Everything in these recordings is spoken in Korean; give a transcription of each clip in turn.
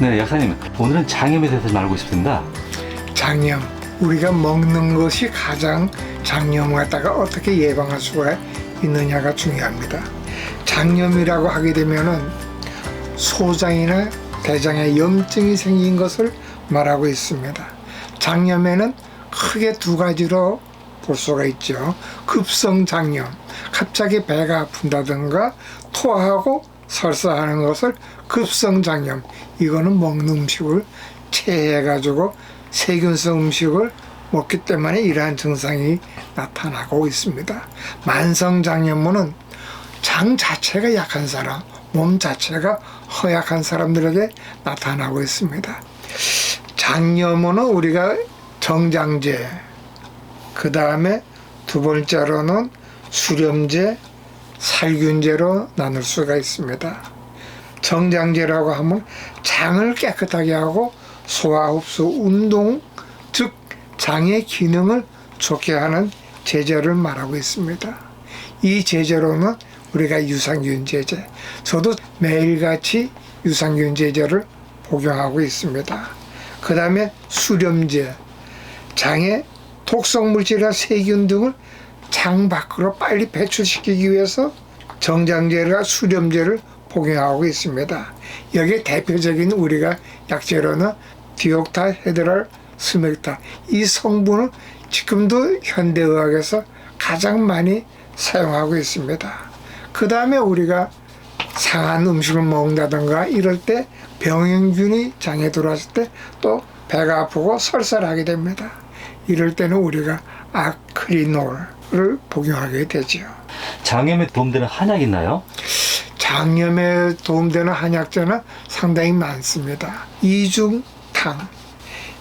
네, 약사님. 오늘은 장염에 대해서 좀 알고 싶습니다. 장염 우리가 먹는 것이 가장 장염 갖다가 어떻게 예방할 수가 있느냐가 중요합니다. 장염이라고 하게 되면은 소장이나 대장에 염증이 생긴 것을 말하고 있습니다. 장염에는 크게 두 가지로 볼 수가 있죠. 급성 장염, 갑자기 배가 아픈다든가 토하고 설사하는 것을 급성 장염. 이거는 먹는 음식을 체해가지고 세균성 음식을 먹기 때문에 이러한 증상이 나타나고 있습니다. 만성 장염은 장 자체가 약한 사람, 몸 자체가 허약한 사람들에게 나타나고 있습니다. 장염은 우리가 정장제, 그 다음에 두 번째로는 수렴제, 살균제로 나눌 수가 있습니다. 정장제라고 하면 장을 깨끗하게 하고 소화 흡수 운동 즉 장의 기능을 좋게 하는 제제를 말하고 있습니다. 이 제제로는 우리가 유산균 제제 저도 매일같이 유산균 제제를 복용하고 있습니다. 그 다음에 수렴제 장의 독성 물질이나 세균 등을 장 밖으로 빨리 배출시키기 위해서 정장제와 수렴제를 복용하고 있습니다. 여기에 대표적인 우리가 약재로는 디옥타, 헤드랄, 스맥타 이 성분은 지금도 현대의학에서 가장 많이 사용하고 있습니다. 그 다음에 우리가 상한 음식을 먹는다든가 이럴 때 병행균이 장에 들어왔을 때 또 배가 아프고 설사를 하게 됩니다. 이럴 때는 우리가 아크리놀 을 복용하게 되지요. 장염에 도움되는 한약 있나요? 장염에 도움되는 한약재는 상당히 많습니다. 이중탕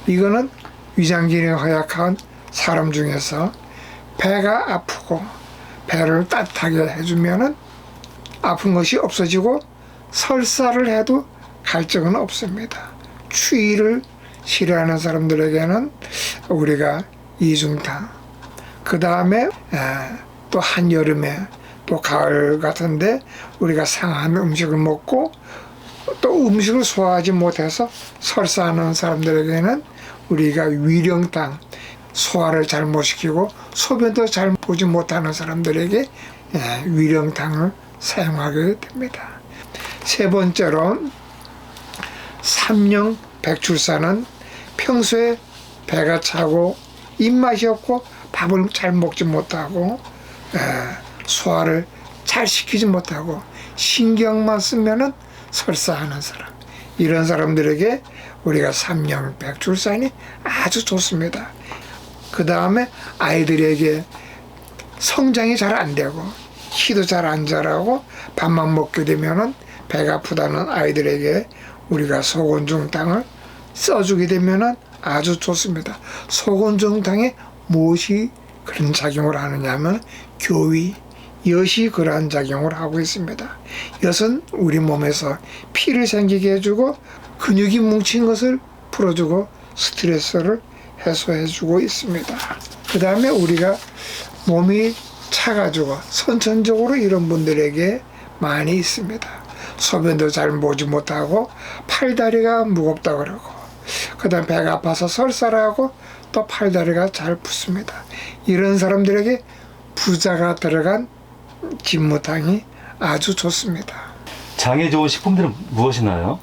이거는 위장 기능이 허약한 사람 중에서 배가 아프고 배를 따뜻하게 해주면은 아픈 것이 없어지고 설사를 해도 갈증은 없습니다. 추위를 싫어하는 사람들에게는 우리가 이중탕 그 다음에 또 한여름에 또 가을 같은데 우리가 상한 음식을 먹고 또 음식을 소화하지 못해서 설사하는 사람들에게는 우리가 위령탕 소화를 잘 못 시키고 소변도 잘 보지 못하는 사람들에게 예, 위령탕을 사용하게 됩니다. 세 번째로 삼령 백출사는 평소에 배가 차고 입맛이 없고 밥을 잘 먹지 못하고 에, 소화를 잘 시키지 못하고 신경만 쓰면은 설사하는 사람 이런 사람들에게 우리가 삼령 백출산이 아주 좋습니다. 그 다음에 아이들에게 성장이 잘 안 되고 키도 잘 안 자라고 밥만 먹게 되면은 배가 아프다는 아이들에게 우리가 소곤중탕을 써주게 되면은 아주 좋습니다. 소곤중탕에 무엇이 그런 작용을 하느냐면 교위, 엿이 그러한 작용을 하고 있습니다. 엿은 우리 몸에서 피를 생기게 해주고 근육이 뭉친 것을 풀어주고 스트레스를 해소해주고 있습니다. 그 다음에 우리가 몸이 차가지고 선천적으로 이런 분들에게 많이 있습니다. 소변도 잘 보지 못하고 팔다리가 무겁다 그러고 그 다음 배가 아파서 설사를 하고 또 팔다리가 잘 붓습니다. 이런 사람들에게 부자가 들어간 진무탕이 아주 좋습니다. 장에 좋은 식품들은 무엇이나요?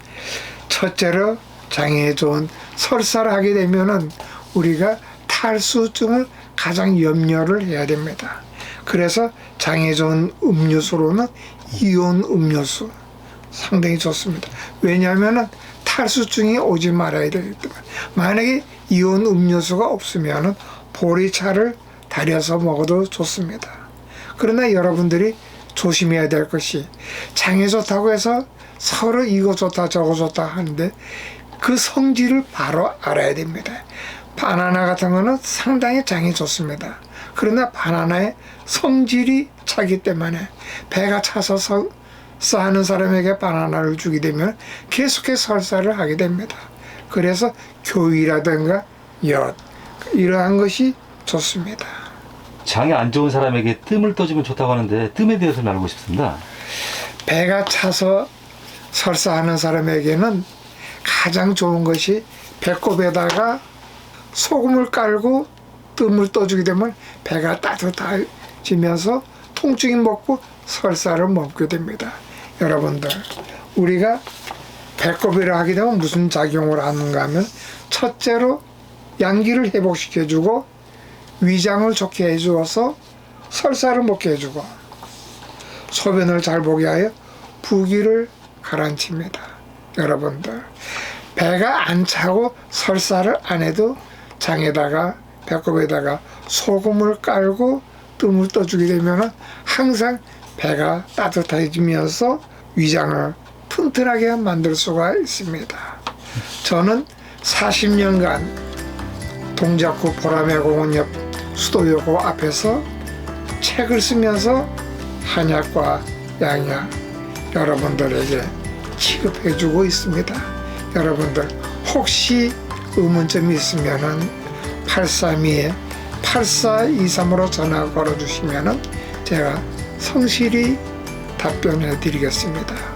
첫째로 장에 좋은 설사를 하게 되면은 우리가 탈수증을 가장 염려를 해야 됩니다. 그래서 장에 좋은 음료수로는 이온 음료수 상당히 좋습니다. 왜냐하면은 탈수증이 오지 말아야 되기 때문에 만약에 이온 음료수가 없으면은 보리차를 달여서 먹어도 좋습니다. 그러나 여러분들이 조심해야 될 것이 장에 좋다고 해서 서로 이거 좋다 저거 좋다 하는데 그 성질을 바로 알아야 됩니다. 바나나 같은 거는 상당히 장이 좋습니다. 그러나 바나나의 성질이 차기 때문에 배가 차서 서, 싸하는 사람에게 바나나를 주게 되면 계속해서 설사를 하게 됩니다. 그래서 교위라든가 엿 이러한 것이 좋습니다. 장이 안 좋은 사람에게 뜸을 떠주면 좋다고 하는데 뜸에 대해서 좀 알고 싶습니다. 배가 차서 설사하는 사람에게는 가장 좋은 것이 배꼽에다가 소금을 깔고 뜸을 떠주게 되면 배가 따뜻해지면서 통증이 먹고 설사를 먹게 됩니다. 여러분들 우리가 배꼽이라 하게 되면 무슨 작용을 하는가 하면 첫째로 양기를 회복시켜주고 위장을 좋게 해주어서 설사를 먹게 해주고 소변을 잘 보게 하여 부기를 가라앉힙니다. 여러분들 배가 안 차고 설사를 안 해도 장에다가 배꼽에다가 소금을 깔고 뜸을 떠주게 되면 항상 배가 따뜻해지면서 위장을 튼튼하게 만들 수가 있습니다. 저는 40년간 동작구 보라매 공원 옆 수도여고 앞에서 책을 쓰면서 한약과 양약 여러분들에게 취급해주고 있습니다. 여러분들 혹시 의문점이 있으면은 832에 8423으로 전화 걸어주시면은 제가 성실히 답변해 드리겠습니다.